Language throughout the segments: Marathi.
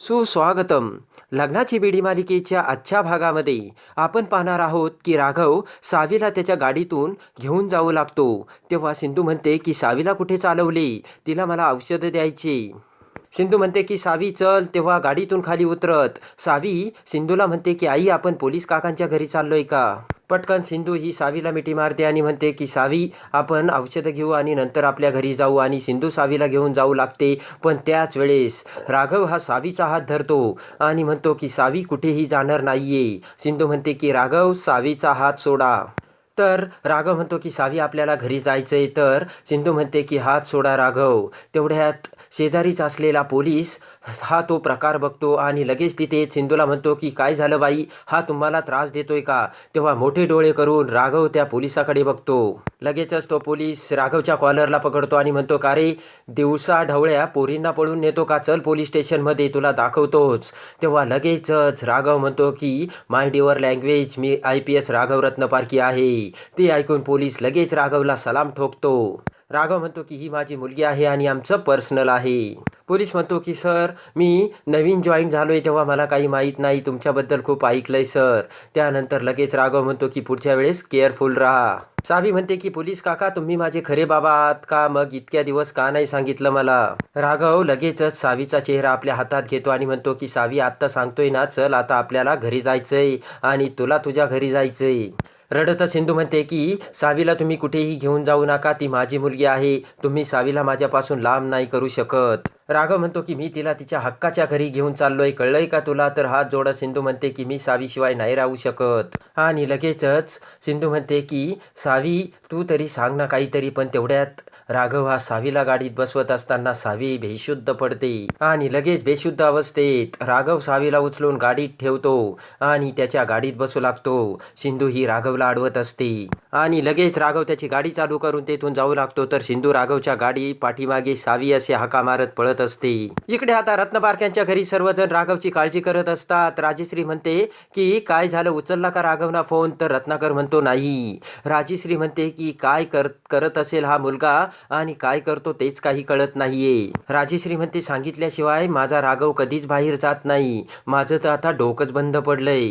सुस्वागतम. लग्नाची बेडी मालिकेच्या आजच्या भागामध्ये आपण पाहणार आहोत की राघव सावीला त्याच्या गाडीतून घेऊन जाऊ लागतो. तेव्हा सिंधू म्हणते की सावीला कुठे चालवले? तिला मला औषधं द्यायची. सिंधू म्हणते की सावी चल. तेव्हा गाडीतून खाली उतरत सावी सिंधूला म्हणते की आई आपण पोलीस काकांच्या घरी चाललोय का? पटकन सिंधू ही सावीला मिठी मारते आणि म्हणते की सावी आपण औषधं घेऊ आणि नंतर आपल्या घरी जाऊ आणि सिंधू सावीला घेऊन जाऊ लागते. पण त्याच वेळेस राघव हा सावीचा हात धरतो आणि म्हणतो की सावी कुठेही जाणार नाहीये. सिंधू म्हणते की राघव सावीचा हात सोडा. तर राघव म्हणतो की सावी आपल्याला घरी जायचंय तर. सिंधू म्हणते की हात सोडा राघव. तेवढ्यात शेजारीच असलेला पोलीस हा तो प्रकार बघतो आणि लगेच तिथे सिंधूला म्हणतो की काय झालं बाई? हा तुम्हाला त्रास देतोय का? तेव्हा मोठे डोळे करून राघव त्या पोलिसाकडे बघतो. लगेचच तो पोलीस राघवच्या कॉलरला पकडतो आणि म्हणतो का रे? दिवसा ढवळ्या पोरींना पळून नेतो का? चल पोलीस स्टेशनमध्ये तुला दाखवतोच. तेव्हा लगेचच राघव म्हणतो की my dear language me I P S Raghav Ratnaparkhi आहे. ते ऐकून पोलीस लगेच राघवला सलाम ठोकतो. राघव म्हणतो की ही माझी मुलगी आहे आणि आमचं पर्सनल आहे. पोलीस म्हणतो की सर मी नवीन जॉईन झालो आहे तेव्हा मला काही माहीत नाही. तुमच्याबद्दल खूप ऐकलं आहे सर. त्यानंतर लगेच राघव म्हणतो की पुढच्या वेळेस केअरफुल राहा. सावी म्हणते की पोलीस काका तुम्ही माझे खरे बाबा आहात का? मग इतक्या दिवस का नाही सांगितलं मला? राघव लगेचच सावीचा चेहरा आपल्या हातात घेतो आणि म्हणतो की सावी आत्ता सांगतोय ना चल आता आपल्याला घरी जायचंय आणि तुला तुझ्या घरी जायचंय. रडत सिंधू म्हणते की सावीला तुम्ही कुठेही घेऊन जाऊ नका ती माझी मुलगी आहे. तुम्ही सावीला माझ्यापासून लांब नाही करू शकत. राघव म्हणतो की मी तिला तिच्या हक्काच्या घरी घेऊन चाललोय. कळलंय का तुला? तर हात जोडत सिंधू म्हणते की मी सावीशिवाय नाही राहू शकत. आणि लगेचच सिंधू म्हणते की सावी तू तरी सांग ना काहीतरी. पण तेवढ्यात राघव हा सावीला गाडीत बसवत असताना सावी बेशुद्ध पडते आणि लगेच बेशुद्ध अवस्थेत राघव सावीला उचलून गाडीत ठेवतो आणि त्याच्या गाडीत बसू लागतो. सिंधू ही राघवला अडवत असते आणि लगेच राघव त्याची गाडी चालू करून तेथून जाऊ लागतो. तर सिंधू राघवच्या गाडी पाठीमागे सावी असे हाका मारत पळत असते. इकडे आता रत्नबारक्यांच्या घरी सर्वजण राघवची काळजी करत असतात. राजेश्री म्हणते की काय झालं? उचलला का राघवना फोन? तर रत्नाकर म्हणतो नाही. राजेश्री म्हणते की काय कर करत असेल हा मुलगा आणि काय करतो तेच काही कळत नाहीये. राजेश्री म्हणते सांगितल्याशिवाय माझा राघव कधीच बाहेर जात नाही. माझं तर आता डोकंच बंद पडलंय.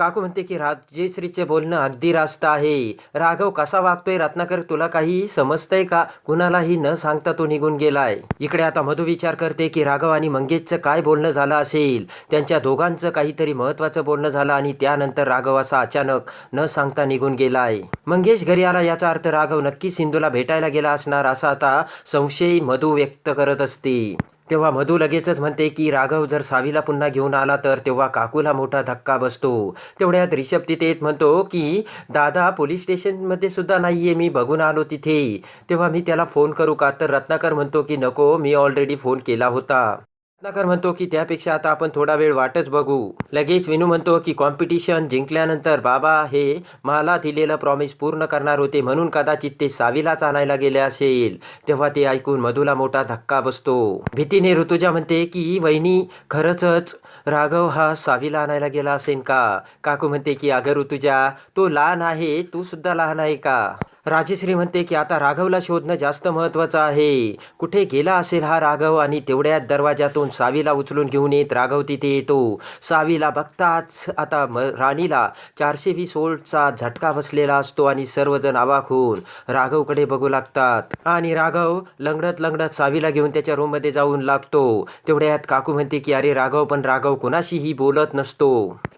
काकू म्हणते की राजेश्रीचे बोलणं अगदी रास्त आहे. राघव कसा वागतोय रत्नाकर तुला काही समजतंय का? कुणालाही न सांगता तो निघून गेलाय. इकडे आता मधू विचार करते की राघव आणि मंगेशचं काय बोलणं झालं असेल? त्यांच्या दोघांचं काहीतरी महत्वाचं बोलणं झालं आणि त्यानंतर राघव असा अचानक न सांगता निघून गेलाय. मंगेश घरी आला याचा अर्थ राघव नक्की सिंधूला भेटायला गेला असणार असा आता संशय मधू व्यक्त करत असते. तेव्हा मधू लगेचच म्हणते की राघव जर सावीला पुन्हा घेऊन आला तर तेव्हा काकूला मोठा धक्का बसतो. तेवढ्यात रिषभ तिथे येत म्हणतो की दादा पोलीस स्टेशनमध्ये सुद्धा नाही आहे मी बघून आलो तिथे. तेव्हा मी त्याला फोन करू का? तर रत्नाकर म्हणतो की नको मी ऑलरेडी फोन केला होता. रत्नाकर म्हणतो की त्यापेक्षा आता आपण थोडा वेळ वाटच बघू. लगेच विनू म्हणतो की कॉम्पिटिशन जिंकल्यानंतर बाबा हे मला दिलेलं प्रॉमिस पूर्ण करणार होते म्हणून कदाचित ते सावीलाच आणायला गेले असेल. तेव्हा ते ऐकून मधूला मोठा धक्का बसतो. भीतीने ऋतुजा म्हणते की वहिनी खरंच राघव हा सावीला आणायला गेला असेल का? काकू म्हणते की अगं ऋतुजा तो लहान आहे तू सुद्धा लहान आहे का? राजेश्री म्हणते की आता राघवला शोधणं जास्त महत्त्वाचं आहे. कुठे गेला असेल हा राघव आणि तेवढ्यात दरवाजातून सावीला उचलून घेऊन येत राघव तिथे येतो. सावीला बघताच आता म राणीला चारशे वीस ओल्टचा झटका बसलेला असतो आणि सर्वजण आवाक होऊन राघवकडे बघू लागतात. आणि राघव लंगडत लंगडत सावीला घेऊन त्याच्या रूममध्ये जाऊन लागतो. तेवढ्यात काकू म्हणते की अरे राघव पण राघव कुणाशीही बोलत नसतो.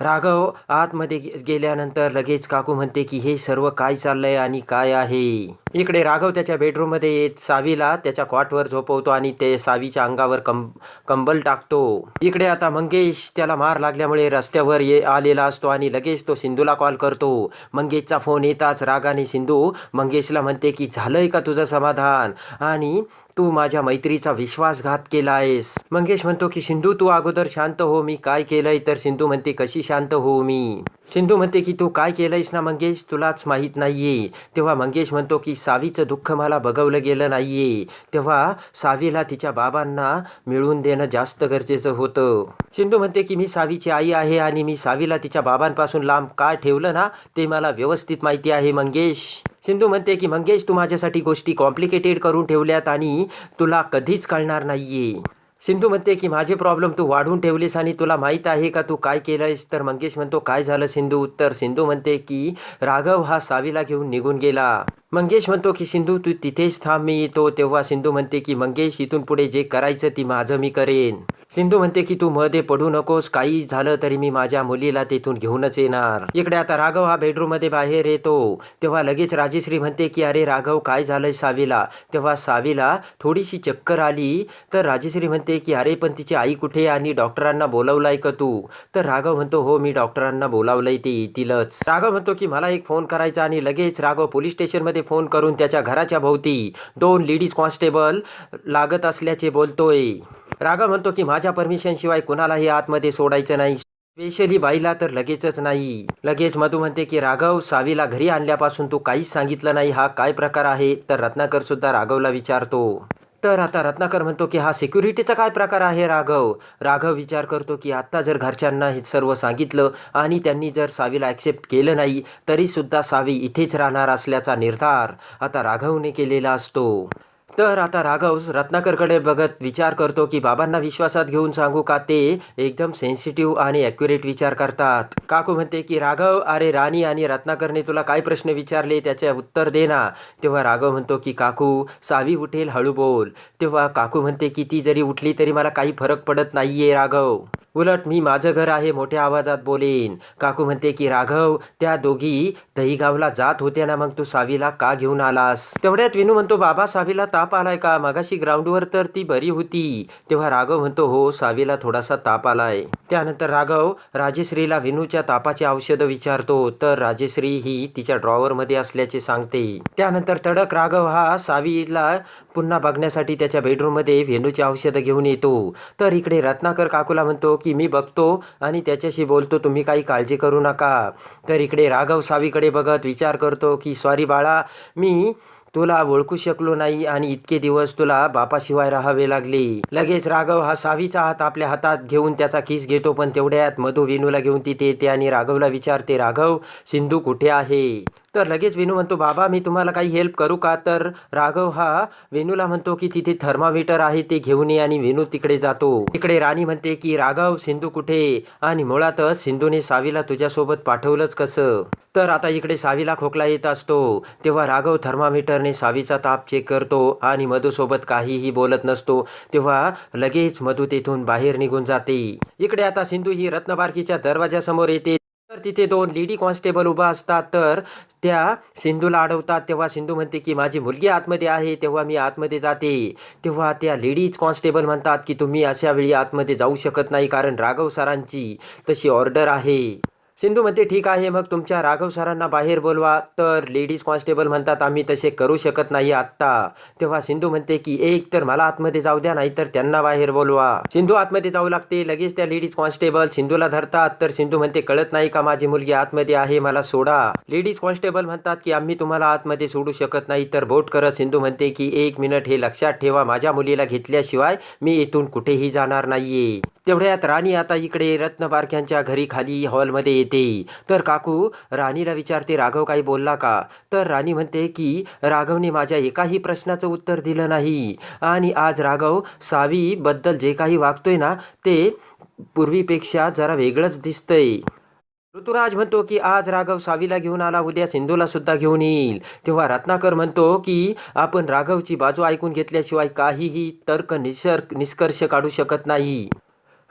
राघव आतमध्ये गेल्यानंतर लगेच काकू म्हणते की हे सर्व काय चाललंय आणि काय आहे? इकडे राघव त्याच्या बेडरूममध्ये येत सावीला त्याच्या कॉटवर झोपवतो आणि ते सावीच्या अंगावर कं कंबल टाकतो. इकडे आता मंगेश त्याला मार लागल्यामुळे रस्त्यावर ये आलेला असतो आणि लगेच तो सिंधूला कॉल करतो. मंगेशचा फोन येताच रागाने सिंधू मंगेशला म्हणते की झालंय का तुझं समाधान? आणि तू माझ्या मैत्रीचा विश्वासघात केला आहेस मंगेश म्हणतो की सिंधू तू अगोदर शांत हो मी काय केलंय? तर सिंधू म्हणते कशी शांत हो मी? सिंधू म्हणते की तू काय केलंयस ना मंगेश? तुलाच माहीत नाहीये. तेव्हा मंगेश म्हणतो की सावीचं दुःख मला बघवलं गेलं नाहीये. तेव्हा सावीला तिच्या बाबांना मिळवून देणं जास्त गरजेचं होतं. सिंधू म्हणते की मी सावीची आई आहे आणि मी सावीला तिच्या बाबांपासून लांब का ठेवलं ना ते मला व्यवस्थित माहिती आहे मंगेश. सिंधू म्हणते की मंगेश तू माझ्यासाठी गोष्टी कॉम्प्लिकेटेड करून ठेवल्यात आणि तुला कधीच कळणार नाहीये. सिंधू म्हणते की माझे प्रॉब्लेम तू वाढून ठेवलीस आणि तुला माहीत आहे का तू काय केलंयस? तर मंगेश म्हणतो काय झालं सिंधू तर सिंधू म्हणते की राघव हा सावीला घेऊन निघून गेला. मंगेश म्हणतो की सिंधू तू तिथेच थांब मी येतो तेव्हा सिंधू म्हणते की मंगेश इथून पुढे जे करायचं ती माझं मी करेन. सिंधू म्हणते की तू मध्ये पडू नकोस काही झालं तरी मी माझ्या मुलीला तिथून घेऊनच येणार. इकडे आता राघव हा बेडरूममध्ये बाहेर येतो. तेव्हा लगेच राजेश्री म्हणते की अरे राघव काय झालंय सावीला? तेव्हा सावीला थोडीशी चक्कर आली. तर राजेश्री म्हणते की अरे पण तिची आई कुठे आणि डॉक्टरांना बोलावलाय का तू? तर राघव म्हणतो हो मी डॉक्टरांना बोलावलंय ते येतीलच राघव म्हणतो की मला एक फोन करायचा आणि लगेच राघव पोलीस स्टेशनमध्ये फोन करून त्याच्या घराच्या भोवती दोन लेडीज कॉन्स्टेबल लागत असल्याचे बोलतोय. राघव म्हणतो की माझ्या परमिशनशिवाय कुणालाही आतमध्ये सोडायचं नाही. स्पेशली बाईला तर लगेचच नाही. लगेच मधू म्हणते की राघव सावीला घरी आणल्यापासून तू काहीच सांगितलं नाही. हा काय प्रकार आहे? तर रत्नाकर सुद्धा राघवला विचारतो. तर आता रत्नाकर म्हणतो की हा सिक्युरिटीचा काय प्रकार आहे राघव? राघव विचार करतो की आत्ता जर घरच्यांना हे सर्व सांगितलं आणि त्यांनी जर सावीला ॲक्सेप्ट केलं नाही तरीसुद्धा सावी इथेच राहणार असल्याचा निर्धार आता राघवने केलेला असतो. तर आता राघव रत्नाकरकडे बघत विचार करतो की बाबांना विश्वासात घेऊन सांगू का ते एकदम सेन्सिटिव्ह आणि ॲक्युरेट विचार करतात. काकू म्हणते की राघव अरे राणी आणि रत्नाकरने तुला काय प्रश्न विचारले त्याचे उत्तर दे ना. तेव्हा राघव म्हणतो की काकू सावी उठेल हळू बोल तेव्हा काकू म्हणते की ती जरी उठली तरी मला काही फरक पडत नाहीये राघव. उलट मी माझं घर आहे मोठ्या आवाजात बोलेन. काकू म्हणते की राघव त्या दोघी दहीगावला जात होत्या ना मग तू सावीला का घेऊन आलास? तेवढ्यात विनू म्हणतो बाबा सावीला ताप आलाय का? मगाशी ग्राउंडवर तर ती बरी होती. तेव्हा राघव म्हणतो हो सावीला थोडासा ताप आलाय. त्यानंतर राघव राजेश्रीला विनूच्या तापाचे औषधं विचारतो. तर राजेश्री ही तिच्या ड्रॉवरमध्ये असल्याचे सांगते. त्यानंतर तडक राघव हा सावीला पुन्हा बघण्यासाठी त्याच्या बेडरूममध्ये वेणूचे औषधं घेऊन येतो. तर इकडे रत्नाकर काकूला म्हणतो की मी बघतो आणि त्याच्याशी बोलतो तुम्ही काही काळजी करू नका. तर इकडे राघव सावीकडे बघत विचार करतो की सॉरी बाळा मी तुला ओळखू शकलो नाही आणि इतके दिवस तुला बापाशिवाय राहावे लागले. लगेच राघव हा सावीचा हात आपल्या हातात घेऊन त्याचा किस घेतो पण तेवढ्यात मधू विनूला घेऊन तिथे येते आणि राघवला विचारते राघव सिंधू कुठे आहे? तर लगेच विनू म्हणतो बाबा मी तुम्हाला काही हेल्प करू का? तर राघव हा वेणूला म्हणतो की तिथे थर्मामीटर आहे ते घेऊन ये. आणि वेणू तिकडे जातो. तिकडे राणी म्हणते की राघव सिंधू कुठे? आणि मुळातच सिंधूने सावीला तुझ्यासोबत पाठवलंच कसं? तर आता इकडे सावीला खोकला येत असतो. तेव्हा राघव थर्मामीटरने सावीचा ताप चेक करतो आणि मधूसोबत काहीही बोलत नसतो. तेव्हा लगेच मधू तेथून बाहेर निघून जाते. इकडे आता सिंधू ही रत्नबारकीच्या दरवाजासमोर येते. तर तिथे दोन लेडी कॉन्स्टेबल उभा असतात. तर त्या सिंधूला अडवतात. तेव्हा सिंधू म्हणते की माझी मुलगी आतमध्ये आहे. तेव्हा मी आतमध्ये जाते. तेव्हा त्या लेडीज कॉन्स्टेबल म्हणतात की तुम्ही अशा वेळी आतमध्ये जाऊ शकत नाही कारण राघव सरांची तशी ऑर्डर आहे. सिंधू म्हणते ठीक आहे मग तुमच्या राघव सरांना बाहेर बोलवा. तर लेडीज कॉन्स्टेबल म्हणतात आम्ही तसे करू शकत नाही आत्ता. तेव्हा सिंधू म्हणते की एक तर मला आतमध्ये जाऊ द्या नाहीतर त्यांना बाहेर बोलवा. सिंधू आतमध्ये जाऊ लागते लगेच त्या लेडीज कॉन्स्टेबल सिंधूला धरतात. तर सिंधू म्हणते कळत नाही का माझी मुलगी आतमध्ये आहे मला सोडा. लेडीज कॉन्स्टेबल म्हणतात की आम्ही तुम्हाला आतमध्ये सोडू शकत नाही तर बोट करत. सिंधू म्हणते की एक मिनिट हे लक्षात ठेवा माझ्या मुलीला घेतल्याशिवाय मी इथून कुठेही जाणार नाहीये. तेवढ्यात राणी आता इकडे रत्नबारक्यांच्या घरी खाली हॉलमध्ये येते. तर काकू राणीला विचारते राघव काही बोलला का? तर राणी म्हणते की राघवने माझ्या एकाही प्रश्नाचं उत्तर दिलं नाही. आणि आज राघव सावीबद्दल जे काही वागतोय ना ते पूर्वीपेक्षा जरा वेगळंच दिसतंय. ऋतुराज म्हणतो की आज राघव सावीला घेऊन आला उद्या सिंधूला सुद्धा घेऊन येईल. तेव्हा रत्नाकर म्हणतो की आपण राघवची बाजू ऐकून घेतल्याशिवाय काहीही तर्क निसर्ग निष्कर्ष काढू शकत नाही.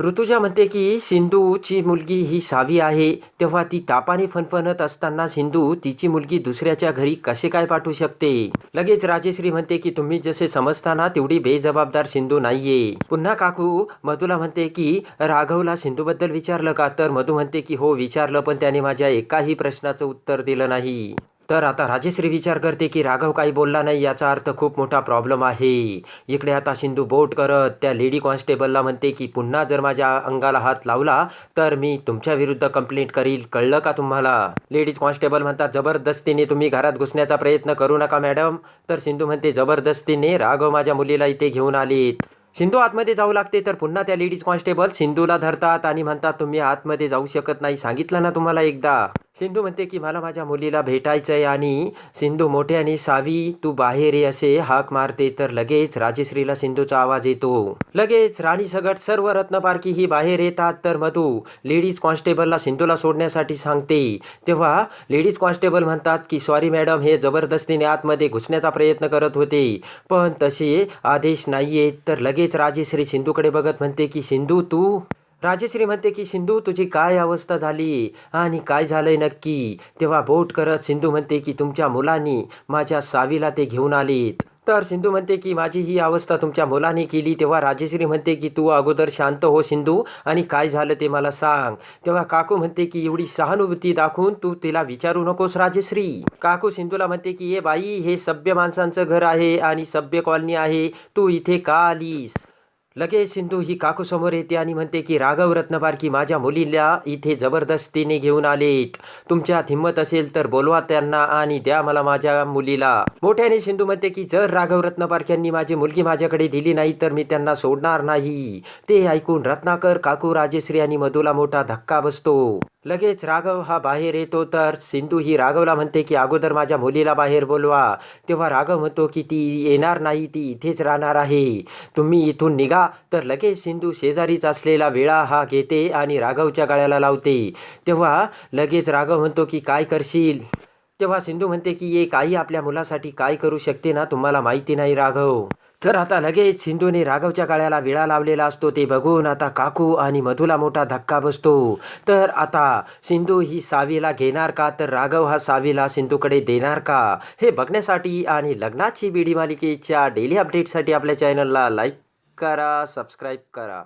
ऋतुजा म्हणते की सिंधूची मुलगी ही सावी आहे. तेव्हा ती तापाने फणफणत असताना सिंधू तिची मुलगी दुसऱ्याच्या घरी कसे काय पाठवू शकते? लगेच राजेश्री म्हणते की तुम्ही जसे समजताना तेवढी बेजबाबदार सिंधू नाहीये. पुन्हा काकू मधुला म्हणते की राघवला सिंधूबद्दल विचारलं का? तर मधू म्हणते की हो विचारलं पण त्याने माझ्या एकाही प्रश्नाचं उत्तर दिलं नाही. तर आता राजेश्री विचार करते की राघव काही बोलला नाही याचा अर्थ खूप मोठा प्रॉब्लेम आहे. इकडे आता सिंधू बोट करत त्या लेडी कॉन्स्टेबलला म्हणते की पुन्हा जर माझ्या अंगाला हात लावला तर मी तुमच्या विरुद्ध कंप्लेंट करील. कळलं का तुम्हाला? लेडीज कॉन्स्टेबल म्हणतात जबरदस्तीने तुम्ही घरात घुसण्याचा प्रयत्न करू नका मॅडम तर सिंधू म्हणते जबरदस्तीने राघव माझ्या मुलीला इथे घेऊन आलेत. सिंधू आतमध्ये जाऊ लागते तर पुन्हा त्या लेडीज कॉन्स्टेबल सिंधूला धरतात आणि म्हणतात तुम्ही आतमध्ये जाऊ शकत नाही. सांगितलं ना तुम्हाला एकदा. सिंधू म्हणते की मला माझ्या मुलीला भेटायचं आहे आणि सिंधू मोठ्याने सावी तू बाहेर ये असे हाक मारते तर लगेच राजेश्रीला सिंधूचा आवाज येतो. लगेच राणी सगट सर्व रत्नपारखी ही बाहेर येतात तर मधू लेडीज कॉन्स्टेबलला सिंधूला सोडण्यासाठी सांगते. तेव्हा लेडीज कॉन्स्टेबल म्हणतात की सॉरी मॅडम हे जबरदस्तीने आतमध्ये घुसण्याचा प्रयत्न करत होते. पण तसे आदेश नाही तर लगेच राजेश्री सिंधूकडे बघत म्हणते की सिंधू तू राजेश्री म्हणते की सिंधू तुझी काय अवस्था झाली? आणि काय झालंय नक्की? तेव्हा बोट करत सिंधू म्हणते की तुमच्या मुलांनी माझ्या सावीला ते घेऊन आलीत. तर सिंधू म्हणते की माझी ही अवस्था तुमच्या मुलाने केली. तेव्हा राजेश्री म्हणते की तू अगोदर शांत हो सिंधू आणि काय झालं ते मला सांग. तेव्हा काकू म्हणते की एवढी सहानुभूती दाखवून तू तिला विचारू नकोस राजेश्री. काकू सिंधूला म्हणते की ये बाई हे सभ्य माणसांचं घर आहे आणि सभ्य कॉलनी आहे. तू इथे का आलीस? लगेच सिंधू ही काकूसमोर येते आणि म्हणते की राघव रत्नबारकी माझ्या मुलीला इथे जबरदस्तीने घेऊन आलेत. तुमच्यात हिंमत असेल तर बोलवा त्यांना आणि द्या मला माझ्या मुलीला. मोठ्याने सिंधू म्हणते की जर राघव रत्नबारक्यांनी माझी मुलगी माझ्याकडे दिली नाही तर मी त्यांना सोडणार नाही. ते ऐकून रत्नाकर काकू राजेश्री आणि मधूला मोठा धक्का बसतो. लगेच राघव हा बाहेर येतो तर सिंधू ही राघवला म्हणते की अगोदर माझ्या मुलीला बाहेर बोलवा. तेव्हा राघव म्हणतो की ती येणार नाही ती इथेच राहणार आहे. तुम्ही इथून निघा. तर लगेच सिंधू शेजारीच असलेला वेळा हा घेते आणि राघवच्या गळ्याला लावते. तेव्हा लगेच राघव म्हणतो की काय करशील? तेव्हा सिंधू म्हणते की एक आई आपल्या मुलासाठी काय करू शकते ना? तुम्हाला माहिती नाही राघव. तर आता लगेच सिंधूने राघवच्या गाळ्याला विळा लावलेला असतो ते बघून आता काकू आणि मधूला मोठा धक्का बसतो. तर आता सिंधू ही सावीला घेणार का? तर राघव हा सावीला सिंधूकडे देणार का? हे बघण्यासाठी आणि लग्नाची बीडी मालिकेच्या डेली अपडेटसाठी आपल्या चॅनलला लाईक करा सबस्क्राईब करा.